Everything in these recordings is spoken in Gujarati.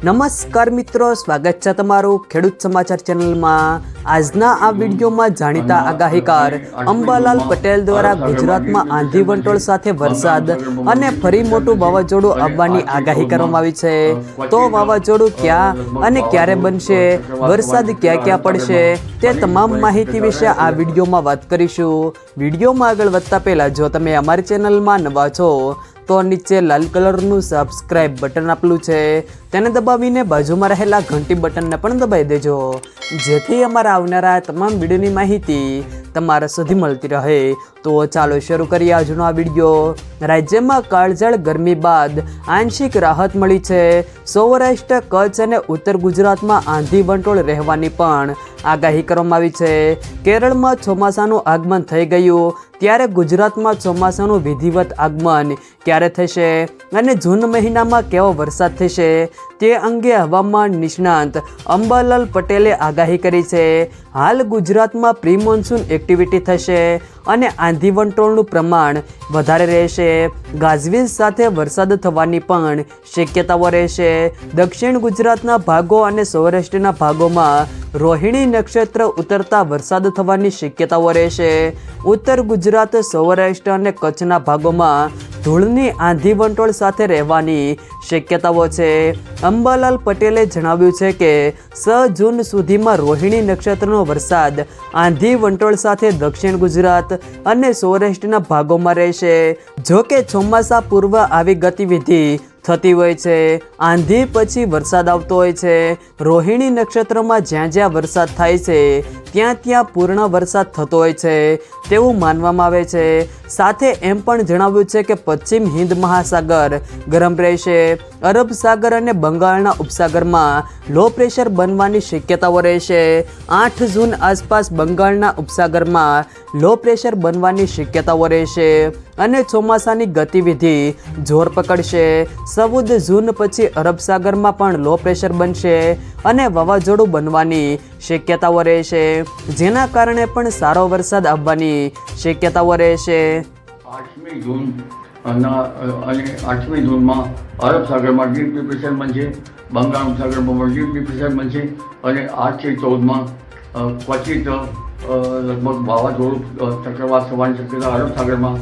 નમસ્કાર મિત્રો સ્વાગત છે તમારું ખેડૂત સમાચાર ચેનલમાં. આજના આ વિડીયોમાં જાણીતા આગાહીકાર અંબાલાલ પટેલ દ્વારા ગુજરાતમાં આંધી વંટોળ સાથે વરસાદ અને ફરી મોટું વાવાઝોડું આવવાની આગાહી કરવામાં આવી છે. તો વાવાઝોડું ક્યાં અને ક્યારે બનશે? વરસાદ ક્યાં ક્યાં પડશે? તે તમામ માહિતી વિશે આ વિડીયોમાં વાત કરીશું. વિડીયોમાં આગળ વધતા પહેલાં જો તમે અમારી ચેનલમાં નવા છો તો નીચે લાલ કલરનું સબસ્ક્રાઇબ બટન આપેલું છે. તેને દબાવીને બાજુમાં રહેલા ઘંટી બટનને પણ દબાવી દેજો. જેથી અમારા આવનારા તમામ વિડીયોની માહિતી તમારા સુધી મળતી રહે. તો ચાલો શરૂ કરીએ આજનો આ વીડિયો. રાજ્યમાં કાળઝાળ ગરમી બાદ આંશિક રાહત મળી છે. સૌરાષ્ટ્ર, કચ્છ અને ઉત્તર ગુજરાતમાં આંધી વંટોળ રહેવાની પણ આગાહી કરવામાં આવી છે. કેરળમાં ચોમાસાનું આગમન થઈ ગયું, ત્યારે ગુજરાતમાં ચોમાસાનું વિધિવત આગમન ક્યારે થશે અને જૂન મહિનામાં કેવો વરસાદ થશે તે અંગે હવામાન નિષ્ણાંત અંબાલાલ પટેલે આગાહી કરી છે. હાલ ગુજરાતમાં પ્રી મોન્સૂન એક્ટિવિટી થશે અને આંધી વંટોળનું પ્રમાણ વધારે રહેશે. ગાજવીજ સાથે વરસાદ થવાની પણ શક્યતાઓ રહેશે. દક્ષિણ ગુજરાતના ભાગો અને સૌરાષ્ટ્રના ભાગોમાં રોહિણી નક્ષત્ર ઉતરતા વરસાદ થવાની શક્યતાઓ રહેશે. ઉત્તર ગુજરાત, સૌરાષ્ટ્ર અને કચ્છના ભાગોમાં ધૂળની આંધી વંટોળ સાથે રહેવાની શક્યતાઓ છે. અંબાલાલ પટેલે જણાવ્યું છે કે, સ જૂન સુધીમાં રોહિણી નક્ષત્રનો વરસાદ આંધી વંટોળ સાથે દક્ષિણ ગુજરાત અને સૌરાષ્ટ્રના ભાગોમાં રહેશે. જો કે ચોમાસા પૂર્વ આવી ગતિવિધિ થતી હોય છે. આંધી પછી વરસાદ આવતો હોય છે. રોહિણી નક્ષત્રમાં જ્યાં જ્યાં વરસાદ થાય છે, ત્યાં ત્યાં પૂર્ણ વરસાદ થતો હોય છે. તેવું માનવામાં આવે છે. સાથે એમ પણ જણાવ્યું છે કે પશ્ચિમ હિન્દ મહાસાગર ગરમ રહેશે. અરબ સાગર અને બંગાળના ઉપસાગરમાં લો પ્રેશર બનવાની શક્યતાઓ રહેશે. આઠ જૂન આસપાસ બંગાળના ઉપસાગરમાં લો પ્રેશર બનવાની શક્યતાઓ રહેશે. અને ચોમાસાની ગતિવિધિ જોર પકડશે. ચૌદ જૂન પછી અરબ સાગરમાં પણ લો પ્રેશર બનશે અને વાવાઝોડું બનવાની શક્યતાઓ રહેશે. જેના કારણે પણ સારો વરસાદ આવવાની શક્યતાઓ રહેશે. આઠમી જૂન અને આઠમી જૂનમાં અરબ સાગરમાં ડીપ ડિપ્રેશન બનશે, બંગાળ સાગરમાં પણ ડીપ ડિપ્રેશન બનશે અને આઠથી ચૌદમાં ક્વચિત લગભગ વાવાઝોડું ચક્રવાત થવાની શક્યતા અરબ સાગરમાં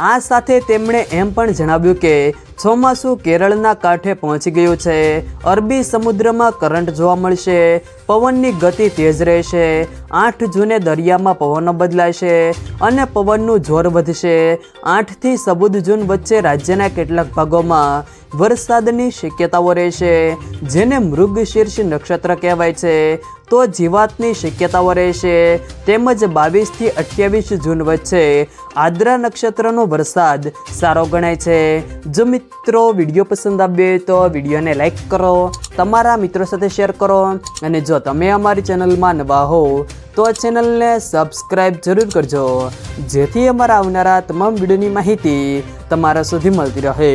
આ સાથે તેમણે એમ પણ જણાવ્યું કે ચોમાસું કેરળના કાંઠે પહોંચી ગયું છે. અરબી સમુદ્રમાં કરંટ જોવા મળશે. પવનની ગતિ તેજ રહેશે. આઠ જૂને દરિયામાં પવનો બદલાશે અને પવનનું જોર વધશે. આઠથી સબુદ જૂન વચ્ચે રાજ્યના કેટલાક ભાગોમાં વરસાદની શક્યતાઓ રહેશે. જેને મૃગશીર્ષ નક્ષત્ર કહેવાય છે. તો જીવાતની શક્યતાઓ રહેશે. તેમજ બાવીસથી અઠ્યાવીસ જૂન વચ્ચે આદ્રા નક્ષત્રનો વરસાદ સારો ગણાય છે. જો મિત્રો વીડિયો પસંદ આવ્યો તો વિડીયોને લાઈક કરો, તમારા મિત્રો સાથે શેર કરો અને જો તમે અમારી ચેનલમાં નવા હો, તો આ ચેનલને સબસ્ક્રાઈબ જરૂર કરજો. જેથી અમારા આવનારા તમામ વિડીયોની માહિતી તમારા સુધી મળતી રહે.